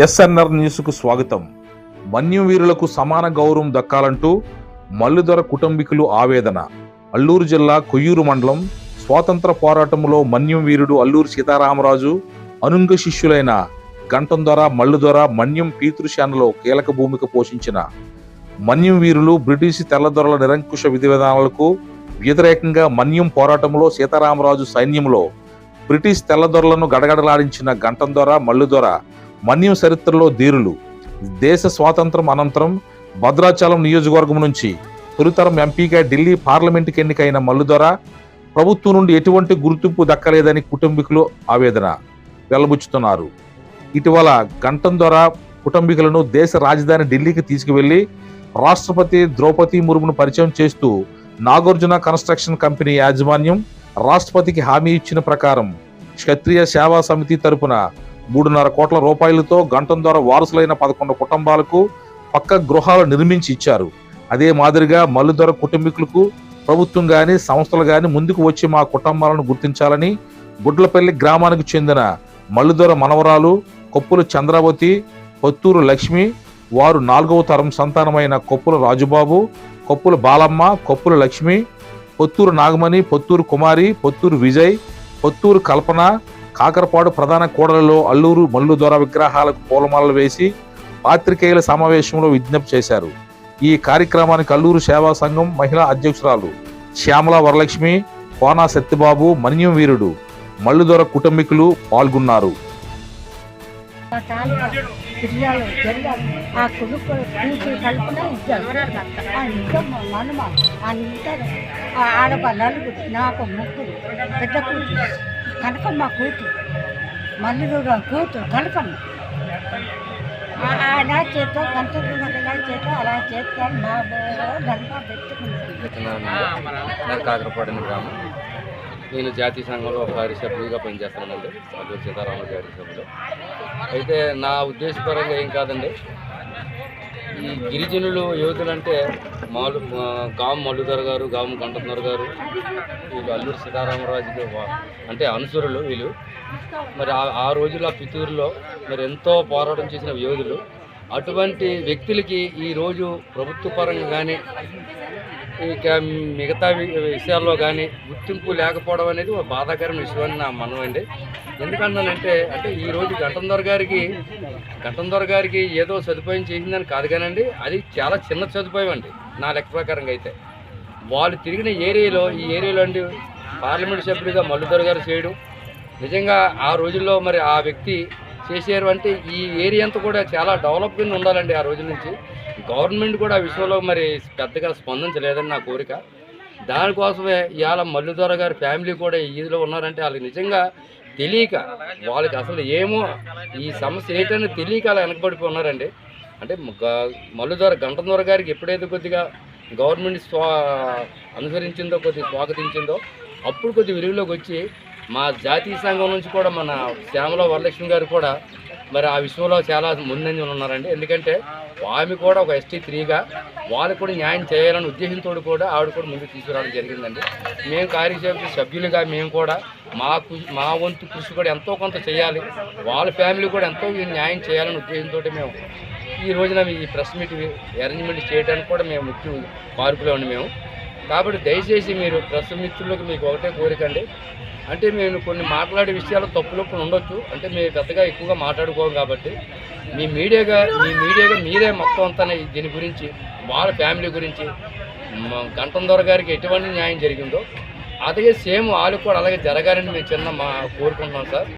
SNR న్యూస్కు స్వాగతం. మన్యం వీరులకు సమాన గౌరవం దక్కాలంటూ మల్లుదొర కుటుంబీకులు ఆవేదన. అల్లూరు జిల్లా కొయ్యూరు మండలం స్వాతంత్ర పోరాటంలో మన్యం వీరుడు అల్లూరు సీతారామరాజు అనుంగ శిష్యులైన గంటందొర మల్లుదొర మన్యం పీతృశానలో కీలక భూమిక పోషించిన మన్యం వీరులు బ్రిటిష్ తెల్లదొరల నిరంకుశ విధి విధానాలకు వ్యతిరేకంగా మన్యం పోరాటంలో సీతారామరాజు సైన్యంలో బ్రిటిష్ తెల్లదొరలను గడగడలాడించిన గంటందొర మల్లుదొర మన్యం చరిత్రలో ధీరులు. దేశ స్వాతంత్రం అనంతరం భద్రాచలం నియోజకవర్గం నుంచి తొలితరం ఎంపీగా ఢిల్లీ పార్లమెంటుకి ఎన్నికైన మల్లుదొర ప్రభుత్వం నుండి ఎటువంటి గుర్తింపు దక్కలేదని కుటుంబీకులు ఆవేదన వెల్లబుచ్చుతున్నారు. ఇటీవల గంటం ద్వారా కుటుంబీకులను దేశ రాజధాని ఢిల్లీకి తీసుకువెళ్ళి రాష్ట్రపతి ద్రౌపది ముర్మును పరిచయం చేస్తూ నాగార్జున కన్స్ట్రక్షన్ కంపెనీ యాజమాన్యం రాష్ట్రపతికి హామీ ఇచ్చిన ప్రకారం క్షత్రియ సేవా సమితి తరపున మూడున్నర కోట్ల రూపాయలతో గంటం ద్వారా వారసులైన పదకొండు కుటుంబాలకు పక్క గృహాలు నిర్మించి ఇచ్చారు. అదే మాదిరిగా మల్లుదొర కుటుంబీకులకు ప్రభుత్వం కానీ సంస్థలు కానీ ముందుకు వచ్చి మా కుటుంబాలను గుర్తించాలని గుడ్లపల్లి గ్రామానికి చెందిన మల్లుదొర మనవరాలు కొప్పుల చంద్రావతి పొత్తూరు లక్ష్మి వారు నాలుగవ తరం సంతానమైన కొప్పుల రాజుబాబు కొప్పుల బాలమ్మ కొప్పుల లక్ష్మి పొత్తూరు నాగమణి పొత్తూరు కుమారి పొత్తూరు విజయ్ పొత్తూరు కల్పన కాకరపాడు ప్రధాన కూడలలో అల్లూరు మల్లు దొర విగ్రహాలకు పూలమాలలు వేసి పాత్రికేయుల సమావేశంలో విజ్ఞప్తి చేశారు. ఈ కార్యక్రమానికి అల్లూరు సేవా సంఘం మహిళా అధ్యక్షురాలు శ్యామల వరలక్ష్మి కోనా సత్యబాబు మన్యం వీరుడు మల్లుదొర కుటుంబీకులు పాల్గొన్నారు. ఆ ఆ కొడుకు కూతురు కలుపున ఇద్దరు ఆ ఇద్దరు మనమ ఆ ఇద్దరు ఆడప నలుగురు నాకు ముగ్గురు పెద్ద కూతురు. కనకమ్మ కూతురు. మల్లిదూర కూతురు కనకమ్మ. ఆ- అలా చేత గంట ఇలా చేత అలా చేస్తాను మా దండ పెట్టుకుంటుంది కాకరపాడిన గ్రామం. నేను జాతీయ సంఘంలో ఒక సభ్యుడిగా పనిచేస్తానండి అల్లూరు సీతారామ జాతీయ సభ్యులు అయితే నా ఉద్దేశపరంగా ఏం కాదండి. ఈ గిరిజనులు యువకులు అంటే మాలు ఆ, గాము మల్లుధర్ గారు గాము గంటన్నర్ గారు వీళ్ళు అల్లూరు సీతారామరాజుకి అంటే అనుసరులు వీళ్ళు. మరి ఆ- ఆ రోజుల్లో ఆ పితూరులో మరి ఎంతో పోరాటం చేసిన యోధులు. అటువంటి వ్యక్తులకి ఈరోజు ప్రభుత్వ పరంగా కానీ ఇక మిగతా వి- విషయాల్లో కానీ గుర్తింపు లేకపోవడం అనేది ఒక బాధాకరమైన విషయం అని నా మనం అండి. ఎందుకన్నానంటే అంటే ఈ రోజు గంటందర్ గారికి గంటందర్ గారికి ఏదో సదుపాయం చేసిందని కాదు కానండి అది చాలా చిన్న సదుపాయం అండి నా లెక్క ప్రకారంగా అయితే. వాళ్ళు తిరిగిన ఏరియాలో ఈ ఏరియాలో అండి పార్లమెంట్ సభ్యుడిగా మల్లుదొర గారు చేయడం. నిజంగా ఆ రోజుల్లో మరి ఆ వ్యక్తి చేశారు అంటే ఈ ఏరియా అంతా కూడా చాలా డెవలప్మెంట్ ఉండాలండి ఆ రోజు నుంచి. గవర్నమెంట్ కూడా ఆ విషయంలో మరి పెద్దగా స్పందించలేదని నా కోరిక. దానికోసమే ఇవాళ మల్లుదొర గారి ఫ్యామిలీ కూడా ఈదిలో ఉన్నారంటే వాళ్ళకి నిజంగా తెలియక వాళ్ళకి అసలు ఏమో ఈ సమస్య ఏంటని తెలియక అలా వెనకబడిపోయి ఉన్నారండి. అంటే మల్లుదొర గంటదొర గారికి ఎప్పుడైతే కొద్దిగా గవర్నమెంట్ స్వా అనుసరించిందో కొద్దిగా స్వాగతించిందో అప్పుడు కొద్ది విలువలోకి వచ్చి మా జాతీయ సంఘం నుంచి కూడా మన శ్యామల వరలక్ష్మి గారు కూడా మరి ఆ విషయంలో చాలా ముందంజలు ఉన్నారండి. ఎందుకంటే ఆమె కూడా ఒక ఎస్టీ త్రీగా వాళ్ళకు కూడా న్యాయం చేయాలనే ఉద్దేశంతో కూడా ఆవిడ కూడా ముందుకు తీసుకురావడం జరిగిందండి. మేము కార్యసభ్యులు సభ్యులుగా మేము కూడా మా మా వంతు కృషి కూడా ఎంతో కొంత చేయాలి. వాళ్ళ ఫ్యామిలీ కూడా ఎంతో న్యాయం చేయాలనే ఉద్దేశంతో మేము ఈ రోజున ఈ ప్రెస్ మీట్ అరేంజ్మెంట్ చేయడానికి కూడా మేము ముఖ్య పార్కులో ఉండి మేము కాబట్టి దయచేసి మీరు ప్రెస్ మిత్రులకు మీకు ఒకటే కోరికండి అంటే మేము కొన్ని మాట్లాడే విషయాలు తప్పులొప్పులు ఉండొచ్చు. అంటే మేము పెద్దగా ఎక్కువగా మాట్లాడుకోము కాబట్టి మీ మీడియాగా మీ మీడియాగా మీరే మొత్తం అంతా దీని గురించి వాళ్ళ ఫ్యామిలీ గురించి గంటందొర గారికి ఎటువంటి న్యాయం జరిగిందో అదే సేమ్ వాళ్ళు కూడా అలాగే జరగాలని మేము చిన్న మా కోరుకుంటున్నాం సార్.